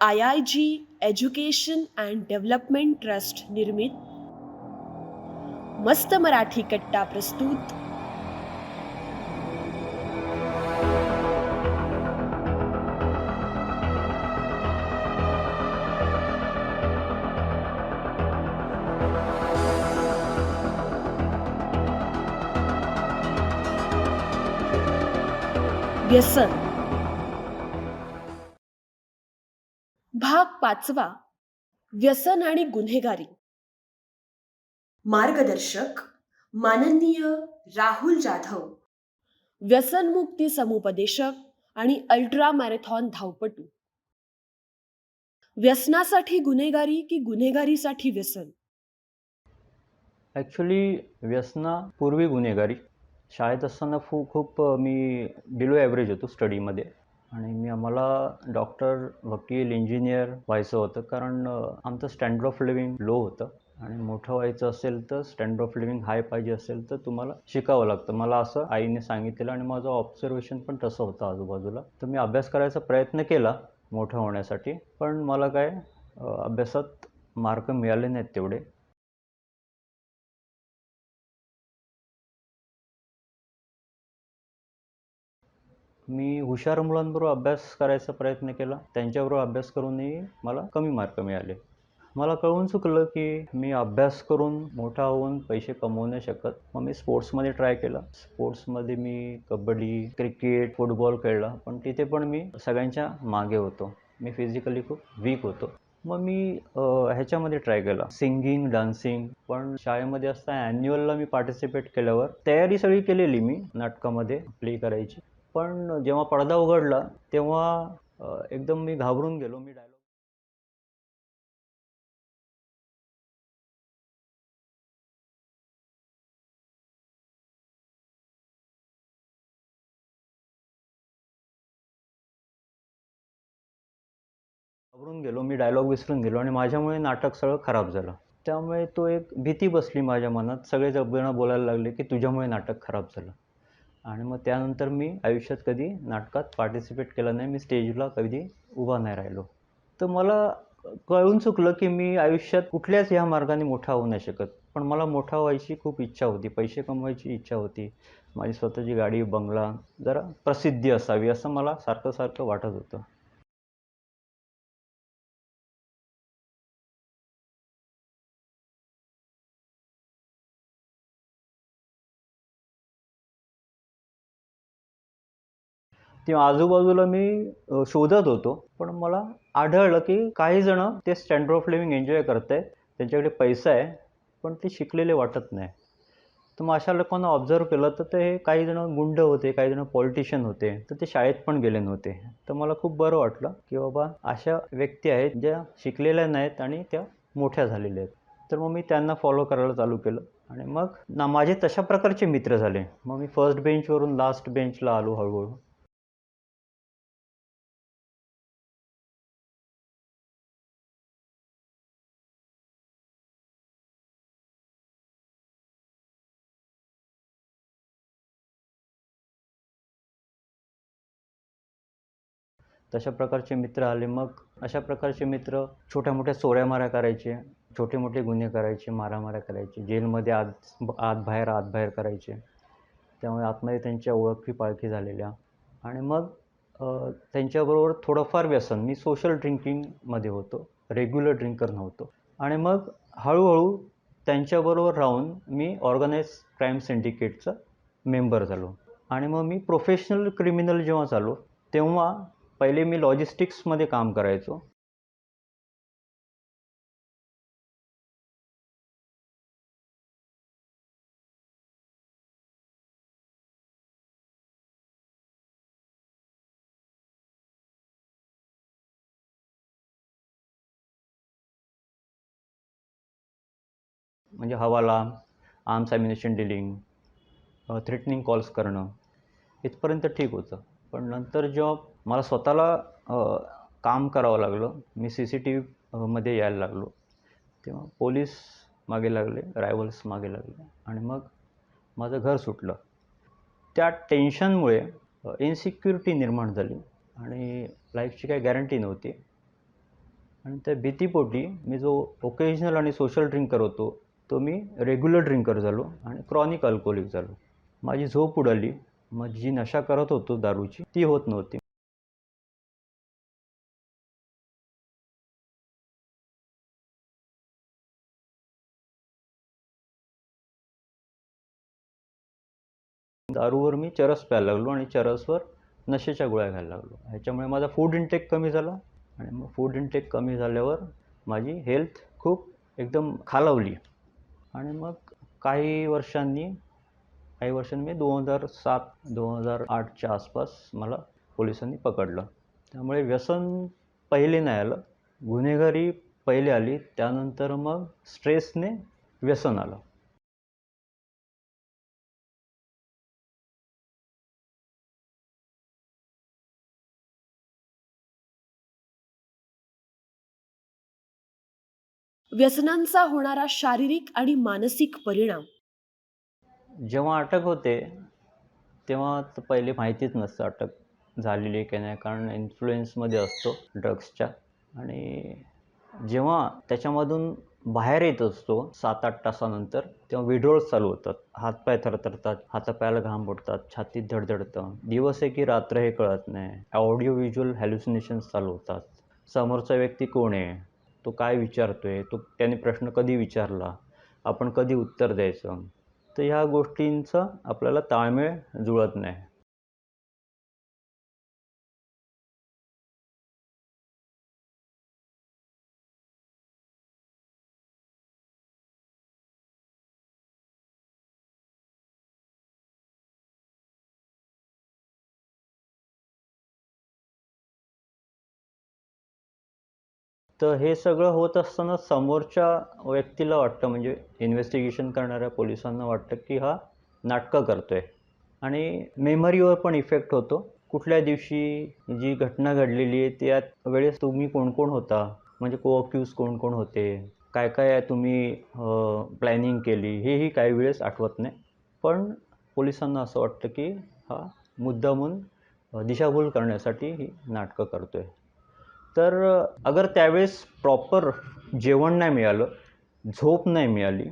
I I G education and development trust निर्मित। मस्त मराठी कट्टा प्रस्तुत। व्यसन पाचवा व्यसन आणि गुन्हेगारी. मार्गदर्शक माननीय राहुल जाधव. व्यसनमुक्ती समुपदेशक आणि अल्ट्रा मॅरेथॉन धावपटू. व्यसनासाठी गुन्हेगारी की गुन्हेगारीसाठी व्यसन? ॲक्च्युली व्यसनापूर्वी गुन्हेगारी. शाळेत असताना फू खूप मी बिलो ॲव्हरेज होतो स्टडीमध्ये आणि मी आम्हाला डॉक्टर वकील इंजिनियर व्हायचं होतं कारण आमचं स्टँडर्ड ऑफ लिव्हिंग लो होतं. आणि मोठं व्हायचं असेल तर स्टँडर्ड ऑफ लिव्हिंग हाय पाहिजे असेल तर तुम्हाला शिकावं लागतं. मला असं आईने सांगितलेलं आणि माझं ऑब्झर्वेशन पण तसं होतं आजूबाजूला. तर मी अभ्यास करायचा प्रयत्न केला मोठं होण्यासाठी पण मला काय अभ्यासात मार्क मिळाले नाहीत तेवढे. मी हुशार मुलांबरोबर अभ्यास करायचा प्रयत्न केला. त्यांच्याबरोबर अभ्यास करूनही मला कमी मार्क मिळाले. मला कळून चुकलं की मी अभ्यास करून मोठा होऊन पैसे कमवू नाही शकत. मग मी स्पोर्ट्समध्ये ट्राय केला. स्पोर्ट्समध्ये मी कबड्डी क्रिकेट फुटबॉल खेळला. पण तिथे पण मी सगळ्यांच्या मागे होतो. मी फिजिकली खूप वीक होतो. मग मी ह्याच्यामध्ये ट्राय केला. सिंगिंग डान्सिंग पण शाळेमध्ये असता ॲन्युअलला मी पार्टिसिपेट केल्यावर तयारी सगळी केलेली मी. नाटकामध्ये प्ले करायची. पण जेव्हा पडदा उघडला तेव्हा एकदम मी घाबरून गेलो. मी डायलॉग घाबरून गेलो. मी डायलॉग विसरून गेलो आणि माझ्यामुळे नाटक सगळं खराब झालं. त्यामुळे तो एक भीती बसली माझ्या मनात. सगळे जण बोलायला लागले की तुझ्यामुळे नाटक खराब झालं. आणि मग त्यानंतर मी आयुष्यात कधी नाटकात पार्टिसिपेट केलं नाही. मी स्टेजला कधी उभा नाही राहिलो. तर मला कळून चुकलं की मी आयुष्यात कुठल्याच ह्या मार्गाने मोठा होऊ नाही शकत. पण मला मोठा व्हायची खूप इच्छा होती. पैसे कमवायची इच्छा होती. माझी स्वतःची गाडी बंगला जरा प्रसिद्धी असावी असं मला सारखं सारखं वाटत होतं. किंवा आजूबाजूला मी शोधत होतो. पण मला आढळलं की काही जण ते स्टँडर्ड ऑफ लिव्हिंग एन्जॉय करत आहेत त्यांच्याकडे पैसा आहे पण ते शिकलेले वाटत नाही. तर मग अशा लोकांना ऑब्झर्व केलं तर ते काही जण गुंड होते काही जण पॉलिटिशियन होते तर ते शाळेत पण गेले नव्हते. तर मला खूप बरं वाटलं की बाबा अशा व्यक्ती आहेत ज्या शिकलेल्या नाहीत आणि त्या मोठ्या झालेल्या आहेत. तर मग मी त्यांना फॉलो करायला चालू केलं आणि मग ना माझे तशा प्रकारचे मित्र झाले. मग मी फर्स्ट बेंचवरून लास्ट बेंचला आलो हळूहळू. तशा प्रकारचे मित्र आले. मग अशा प्रकारचे मित्र छोट्या मोठ्या चोऱ्या माऱ्या करायचे छोटे मोठे गुन्हे करायचे मारामाऱ्या करायचे जेलमध्ये आत आत बाहेर आत बाहेर करायचे. त्यामुळे आतमध्ये त्यांच्या ओळखी पाळखी झालेल्या. आणि मग त्यांच्याबरोबर थोडंफार व्यसन. मी सोशल ड्रिंकिंगमध्ये होतो. रेग्युलर ड्रिंकर नव्हतो. आणि मग हळूहळू त्यांच्याबरोबर राहून मी ऑर्गनाईज क्राईम सिंडिकेटचा मेंबर झालो. आणि मग मी प्रोफेशनल क्रिमिनल जेव्हा झालो तेव्हा पहिले मी लॉजिस्टिक्समध्ये काम करायचो. म्हणजे हवाला arms ammunition dealing threatening calls करणं इथपर्यंत ठीक होतं. पण नंतर जेव्हा मला स्वतःला काम करावं लागलं. मी सी सी टी व्हीमध्ये यायला लागलो. तेव्हा पोलीस मागे लागले रायवल्स मागे लागले. आणि मग माझं घर सुटलं. त्या टेन्शनमुळे इन्सिक्युरिटी निर्माण झाली. आणि लाईफची काही गॅरंटी नव्हती. आणि त्या भीतीपोटी मी जो ओकेजनल आणि सोशल ड्रिंकर होतो तो मी रेग्युलर ड्रिंकर झालो आणि क्रॉनिक अल्कोहोलिक झालो. माझी झोप उडाली. मग जी नशा करत होतो दारूची ती होत नव्हती. दारूवर मी चरस प्यायला लागलो आणि चरसवर नशेच्या गोळ्या घ्यायला लागलो. ह्याच्यामुळे माझा फूड इनटेक कमी झाला आणि मग फूड इनटेक कमी झाल्यावर माझी हेल्थ खूप एकदम खालावली. आणि मग काही वर्षांनी काही वर्षांनी मी दोन हजार सात दोन हजार आठच्या आसपास मला पोलिसांनी पकडलं. त्यामुळे व्यसन पहिले नाही आलं. गुन्हेगारी पहिले आली. त्यानंतर मग स्ट्रेसने व्यसन आलं. व्यसनांचा होणारा शारीरिक आणि मानसिक परिणाम. जेव्हा अटक होते तेव्हा पहिले माहितीच नसतं अटक झालेली आहे की नाही कारण इन्फ्लुएन्समध्ये असतो ड्रग्सच्या आणि जेव्हा त्याच्यामधून बाहेर येत असतो सात आठ तासानंतर तेव्हा विड्रॉल्स चालू होतात. हातपाय थरथरतात हातापायाला घाम फुटतात छातीत धडधडतं. दिवस आहे की रात्र हे कळत नाही. ऑडिओ व्हिज्युअल हॅल्युसिनेशन्स चालू होतात. समोरचा व्यक्ती कोण आहे? तो काय विचारतो आहे तो त्याने प्रश्न कधी विचारला? आपण कधी उत्तर द्यायचं? तर ह्या गोष्टींचा आपल्याला ताळमेळ जुळत नाही. तर हे सगळं होत असताना समोरच्या व्यक्तीला वाटतं म्हणजे इन्व्हेस्टिगेशन करणाऱ्या पोलिसांना वाटतं की हा नाटकं करतोय. आणि मेमरीवर पण इफेक्ट होतो. कुठल्या दिवशी जी घटना घडलेली आहे त्या वेळेस तुम्ही कोण कोण होता? म्हणजे कोअक्यूज कोण कोण होते? काय काय तुम्ही प्लॅनिंग केली? हेही काही वेळेस आठवत नाही. पण पोलिसांना असं वाटतं की हा मुद्दामून म्हणून दिशाभूल करण्यासाठी ही नाटकं करतोय. तर अगर त्यावेळेस प्रॉपर जेवण नाही मिळालं झोप नाही मिळाली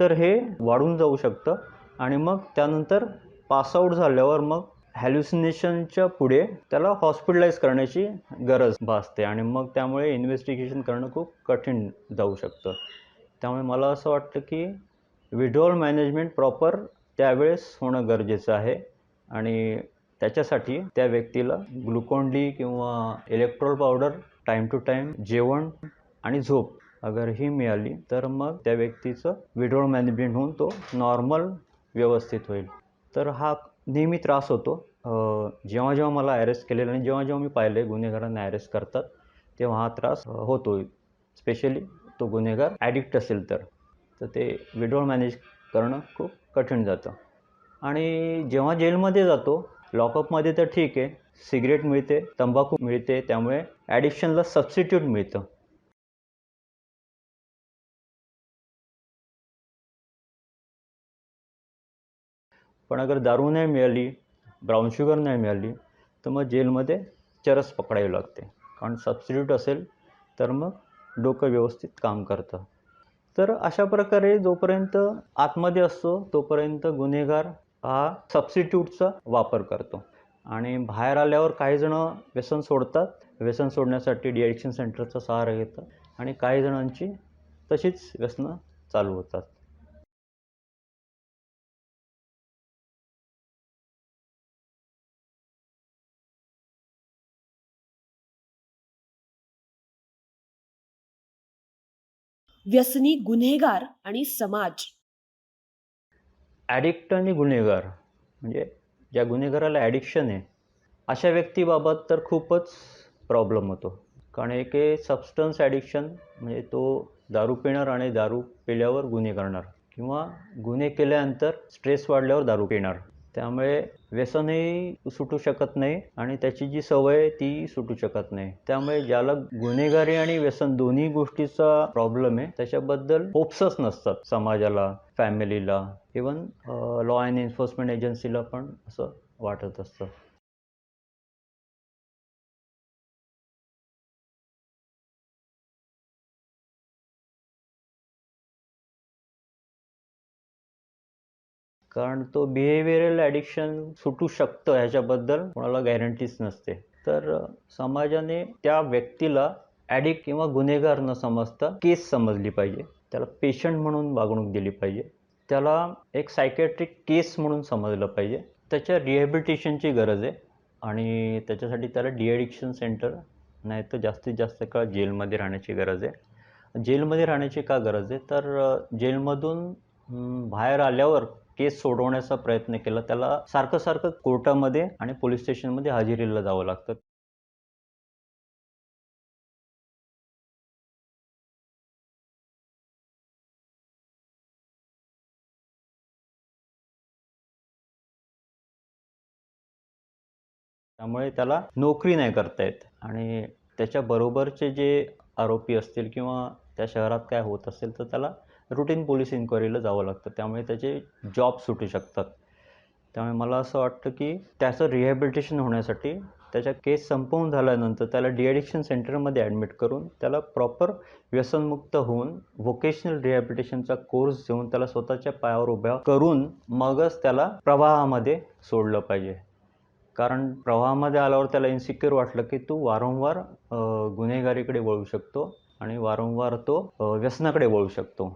तर हे वाढून जाऊ शकतं. आणि मग त्यानंतर पासआउट झाल्यावर मग हॅल्युसिनेशनच्या पुढे त्याला हॉस्पिटलाइज करण्याची गरज भासते. आणि मग त्यामुळे इन्व्हेस्टिगेशन करणं खूप कठीण जाऊ शकतं. त्यामुळे मला असं वाटतं की विड्रॉल मॅनेजमेंट प्रॉपर त्यावेळेस होणं गरजेचं आहे. आणि त्याच्यासाठी त्या व्यक्तीला ग्लुकॉन डी किंवा Electral powder time to time जेवण आणि झोप अगर ही मिळाली तर मग त्या व्यक्तीचं विड्रॉल मॅनेजमेंट होऊन तो नॉर्मल व्यवस्थित होईल. तर हा नेहमी त्रास होतो. जेव्हा जेव्हा मला अरेस्ट केलेलं आणि जेव्हा जेव्हा मी पाहिले गुन्हेगारांना अरेस्ट करतात तेव्हा हा त्रास होतो. स्पेशली तो गुन्हेगार ॲडिक्ट असेल तर. तर ते विड्रॉल मॅनेज करणं खूप कठीण जातं. आणि जेव्हा जेलमध्ये जातो लॉकअपमध्ये तर ठीक आहे सिगरेट मिळते तंबाखू मिळते त्यामुळे ॲडिक्शनला सबस्टिट्यूट मिळतं. पण अगर दारू नाही मिळाली ब्राऊन शुगर नाही मिळाली तर मग जेलमध्ये चरस पकडावी लागते. कारण सबस्टिट्यूट असेल तर मग डोकं व्यवस्थित काम करतं. तर अशा प्रकारे जोपर्यंत आतमध्ये असतो तोपर्यंत गुन्हेगार हा सबस्टिट्यूटचा वापर करतो. आणि बाहेर आल्यावर काही जणं व्यसन सोडतात. व्यसन सोडण्यासाठी डिॲडिक्शन सेंटरचा सहारा घेतात आणि काही जणांची तशीच व्यसनं चालू होतात. व्यसनी गुन्हेगार आणि समाज. ॲडिक्ट आणि गुन्हेगार म्हणजे ज्या गुन्हेगाराला ॲडिक्शन आहे अशा व्यक्तीबाबत तर खूपच प्रॉब्लेम होतो. कारण एक आहे सबस्टन्स ॲडिक्शन म्हणजे तो दारू पिणार आणि दारू पिल्यावर गुन्हे करणार किंवा गुन्हे केल्यानंतर स्ट्रेस वाढल्यावर दारू पिणार. त्यामुळे व्यसनही सुटू शकत नाही आणि त्याची जी सवय आहे ती सुटू शकत नाही. त्यामुळे ज्याला गुन्हेगारी आणि व्यसन दोन्ही गोष्टीचा प्रॉब्लेम आहे त्याच्याबद्दल होप्सच नसतात समाजाला फॅमिलीला इवन लॉ अँड एन्फोर्समेंट एजन्सीला पण असं वाटत असतं. कारण तो बिहेवियरल ॲडिक्शन सुटू शकतं ह्याच्याबद्दल कोणाला गॅरंटीच नसते. तर समाजाने त्या व्यक्तीला ॲडिक्ट किंवा गुन्हेगार न समजता केस समजली पाहिजे. त्याला पेशंट म्हणून वागणूक दिली पाहिजे. त्याला एक सायकॅट्रिक केस म्हणून समजलं पाहिजे. त्याच्या रिहॅबिलिटेशनची गरज आहे. आणि त्याच्यासाठी त्याला डिॲडिक्शन सेंटर नाही तर जास्तीत जास्त काळ जेलमध्ये राहण्याची गरज आहे. जेलमध्ये राहण्याची का गरज आहे? तर जेलमधून बाहेर आल्यावर केस सोडवण्याचा प्रयत्न केला त्याला सारखं सारखं कोर्टामध्ये आणि पोलीस स्टेशनमध्ये हजेरीला जावं लागतं. त्यामुळे त्याला नोकरी नाही करता येत आणि त्याच्याबरोबरचे जे आरोपी असतील किंवा त्या शहरात काय होत असेल तर त्याला रुटीन पोलीस इन्क्वायरीला जावं लागतं. त्यामुळे त्याचे जॉब सुटू शकतात. त्यामुळे मला असं वाटतं की त्याचं रिहॅबिलिटेशन होण्यासाठी त्याच्या केस संपवून झाल्यानंतर त्याला डिॲडिक्शन सेंटरमध्ये ॲडमिट करून त्याला प्रॉपर व्यसनमुक्त होऊन व्होकेशनल रिहॅबिलिटेशनचा कोर्स देऊन त्याला स्वतःच्या पायावर उभ्या करून मगच त्याला प्रवाहामध्ये सोडलं पाहिजे. कारण प्रवाहामध्ये आल्यावर त्याला इन्सिक्युअर वाटलं की तू वारंवार गुन्हेगारीकडे वळू शकतो आणि वारंवार तो व्यसनाकडे वळू शकतो.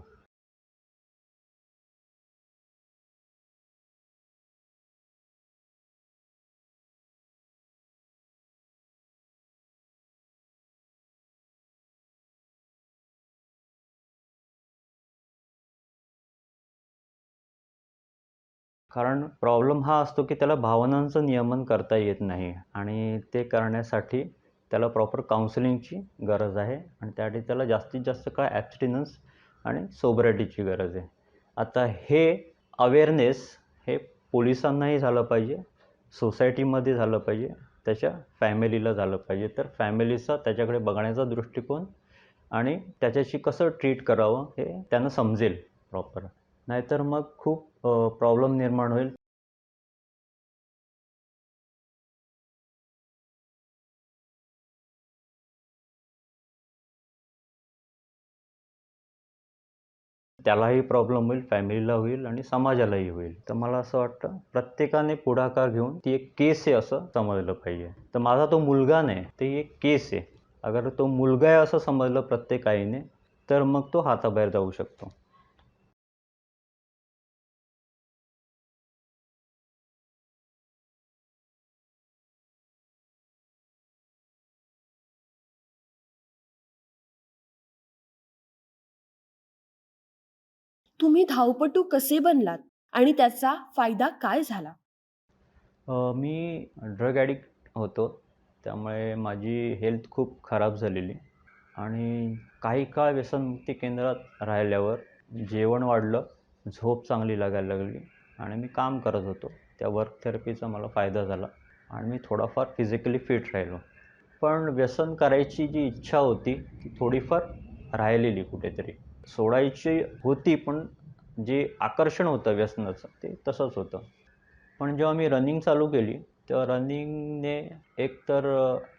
कारण प्रॉब्लेम हा असतो की त्याला भावनांचं नियमन करता येत नाही. आणि ते करण्यासाठी त्याला प्रॉपर काउन्सिलिंगची गरज आहे. आणि त्यासाठी त्याला जास्तीत जास्त काळ ॲब्स्टिनन्स आणि सोबरेटीची गरज आहे. आता हे अवेअरनेस हे पोलिसांनाही झालं पाहिजे. सोसायटीमध्ये झालं पाहिजे. त्याच्या फॅमिलीला झालं पाहिजे. तर फॅमिलीचा त्याच्याकडे बघण्याचा दृष्टिकोन आणि त्याच्याशी कसं ट्रीट करावं हे त्यांना समजेल प्रॉपर नाहीतर मग खूप प्रॉब्लेम निर्माण होईल. त्यालाही प्रॉब्लेम होईल फॅमिलीला होईल आणि समाजालाही होईल. तर मला असं वाटतं प्रत्येकाने पुढाकार घेऊन ती एक केस आहे असं समजलं पाहिजे. तर माझा तो मुलगा नाही ते एक केस आहे. अगर तो मुलगा आहे असं समजलं प्रत्येक आईने तर मग तो हाताबाहेर जाऊ शकतो. तुम्ही धावपटू कसे बनलात आणि त्याचा फायदा काय झाला? अ, मी ड्रग ॲडिक्ट होतो. त्यामुळे माझी हेल्थ खूप खराब झालेली. आणि काही काळ व्यसनमुक्ती केंद्रात राहिल्यावर जेवण वाढलं झोप चांगली लागायला लागली आणि मी काम करत होतो. त्या वर्क थेरपीचा मला फायदा झाला आणि मी थोडाफार फिजिकली फिट राहिलो. पण व्यसन करायची जी इच्छा होती ती थोडीफार राहिलेली कुठेतरी. सोडायची होती पण जे आकर्षण होतं व्यसनाचं ते तसंच होतं. पण जेव्हा मी रनिंग चालू केली तेव्हा रनिंगने एकतर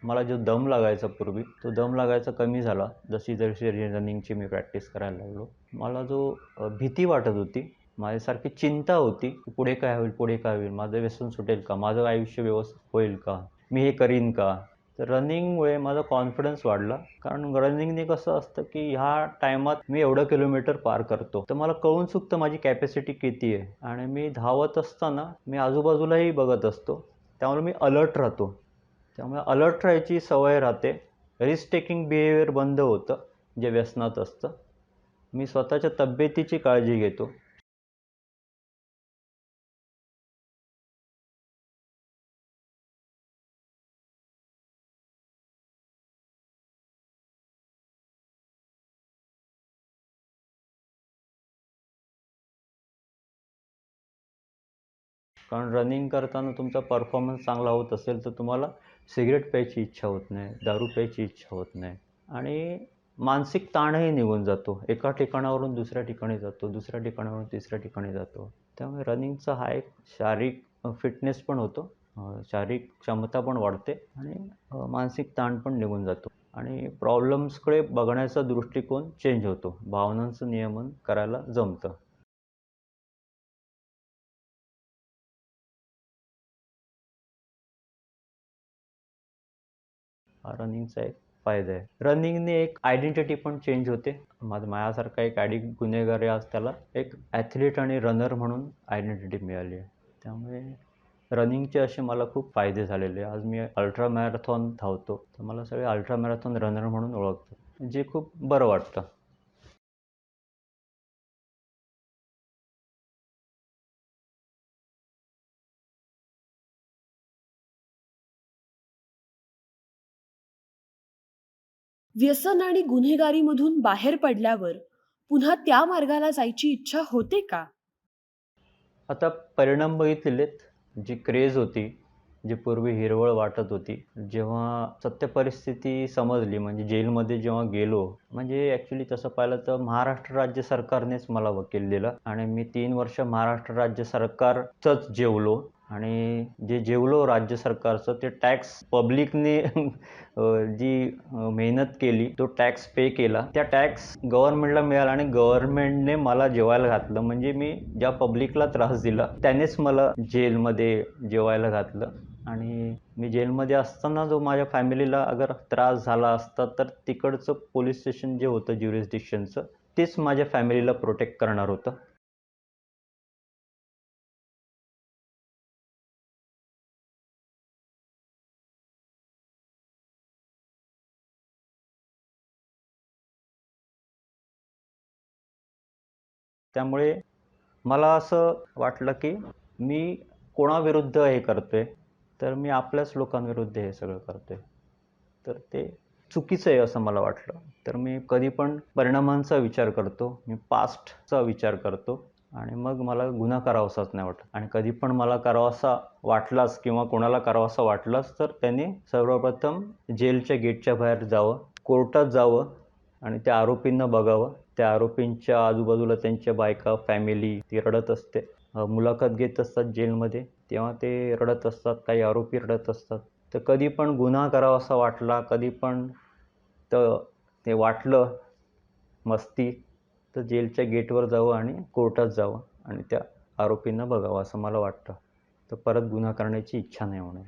मला जो दम लागायचा पूर्वी तो दम लागायचा कमी झाला. जशी जशी रनिंगची मी प्रॅक्टिस करायला लागलो मला जो भीती वाटत होती माझ्यासारखी चिंता होती की पुढे काय होईल पुढे काय होईल माझं व्यसन सुटेल का माझं आयुष्य व्यवस्थित होईल का मी हे करीन का तर रनिंगमुळे माझा कॉन्फिडन्स वाढला. कारण रनिंगने कसं असतं की ह्या टायमात मी एवढं किलोमीटर पार करतो. तर मला कळून चुकतं माझी कॅपॅसिटी किती आहे. आणि मी धावत असताना मी आजूबाजूलाही बघत असतो. त्यामुळे मी अलर्ट राहतो. त्यामुळे अलर्ट राहायची सवय राहते. रिस्क टेकिंग बिहेवियर बंद होतं. जे व्यसनात असतं. मी स्वतःच्या तब्येतीची काळजी घेतो. कारण रनिंग करताना तुमचा परफॉर्मन्स चांगला होत असेल तर तुम्हाला सिगरेट प्यायची इच्छा होत नाही दारू प्यायची इच्छा होत नाही. आणि मानसिक ताणही निघून जातो. एका ठिकाणावरून दुसऱ्या ठिकाणी जातो दुसऱ्या ठिकाणावरून तिसऱ्या ठिकाणी जातो. त्यामुळे रनिंगचा हा एक शारीरिक फिटनेस पण होतो. शारीरिक क्षमता पण वाढते आणि मानसिक ताण पण निघून जातो. आणि प्रॉब्लेम्सकडे बघण्याचा दृष्टिकोन चेंज होतो. भावनांचं नियमन करायला जमतं. हा रनिंगचा एक फायदा आहे. रनिंगने एक आयडेंटिटी पण चेंज होते. माझं माझ्यासारखा एक ॲडिक गुन्हेगार आहे आज त्याला. एक ॲथलीट आणि रनर म्हणून आयडेंटिटी मिळाली आहे. त्यामुळे रनिंगचे असे मला खूप फायदे झालेले आहे. आज मी अल्ट्रा मॅरेथॉन धावतो. तर मला सगळे अल्ट्रा मॅरेथॉन रनर म्हणून ओळखतात. जे खूप बरं वाटतं. व्यसन आणि गुन्हेगारीमधून बाहेर पडल्यावर पुन्हा त्या मार्गाला जायची इच्छा होते का? आता परिणाम बघितलेत. जी क्रेज होती जी पूर्वी हिरवळ वाटत होती जेव्हा सत्य परिस्थिती समजली म्हणजे जेलमध्ये जेव्हा गेलो म्हणजे ॲक्च्युली तसं पाहिलं तर महाराष्ट्र राज्य सरकारनेच मला वकील दिला. आणि मी तीन वर्ष महाराष्ट्र राज्य सरकारचंच जेवलो. आणि जे जेवलो राज्य सरकारचं ते टॅक्स पब्लिकने जी मेहनत केली तो टॅक्स पे केला. त्या टॅक्स गव्हर्नमेंटला मिळाला आणि गव्हर्नमेंटने मला जेवायला घातलं. म्हणजे मी ज्या पब्लिकला त्रास दिला त्यानेच मला जेलमध्ये जेवायला घातलं. आणि मी जेलमध्ये असताना जो माझ्या फॅमिलीला अगर त्रास झाला असता तर तिकडचं पोलीस स्टेशन जे होतं ज्युरिस्डिक्शनचं तेच माझ्या फॅमिलीला प्रोटेक्ट करणार होतं. त्यामुळे मला असं वाटलं की मी कोणाविरुद्ध हे करतोय तर मी आपल्याच लोकांविरुद्ध हे सगळं करतोय. तर ते चुकीचं आहे असं मला वाटलं. तर मी कधी पण परिणामांचा विचार करतो मी पास्टचा विचार करतो आणि मग मला गुन्हा करावासाच नाही वाटत. आणि कधी पण मला करावासा वाटलाच किंवा कोणाला करावासा वाटलाच तर त्याने सर्वप्रथम जेलच्या गेटच्या बाहेर जावं कोर्टात जावं आणि त्या आरोपींना बघावं. त्या आरोपींच्या आजूबाजूला त्यांच्या बायका फॅमिली ती रडत असते. मुलाखत घेत असतात जेलमध्ये. तेव्हा ते रडत असतात काही आरोपी रडत असतात. तर कधी पण गुन्हा करावा असा वाटला कधी पण तर ते वाटलं मस्ती तर जेलच्या गेटवर जावं आणि कोर्टात जावं आणि त्या आरोपींना बघावं असं मला वाटतं. तर परत गुन्हा करण्याची इच्छा नाही होणार.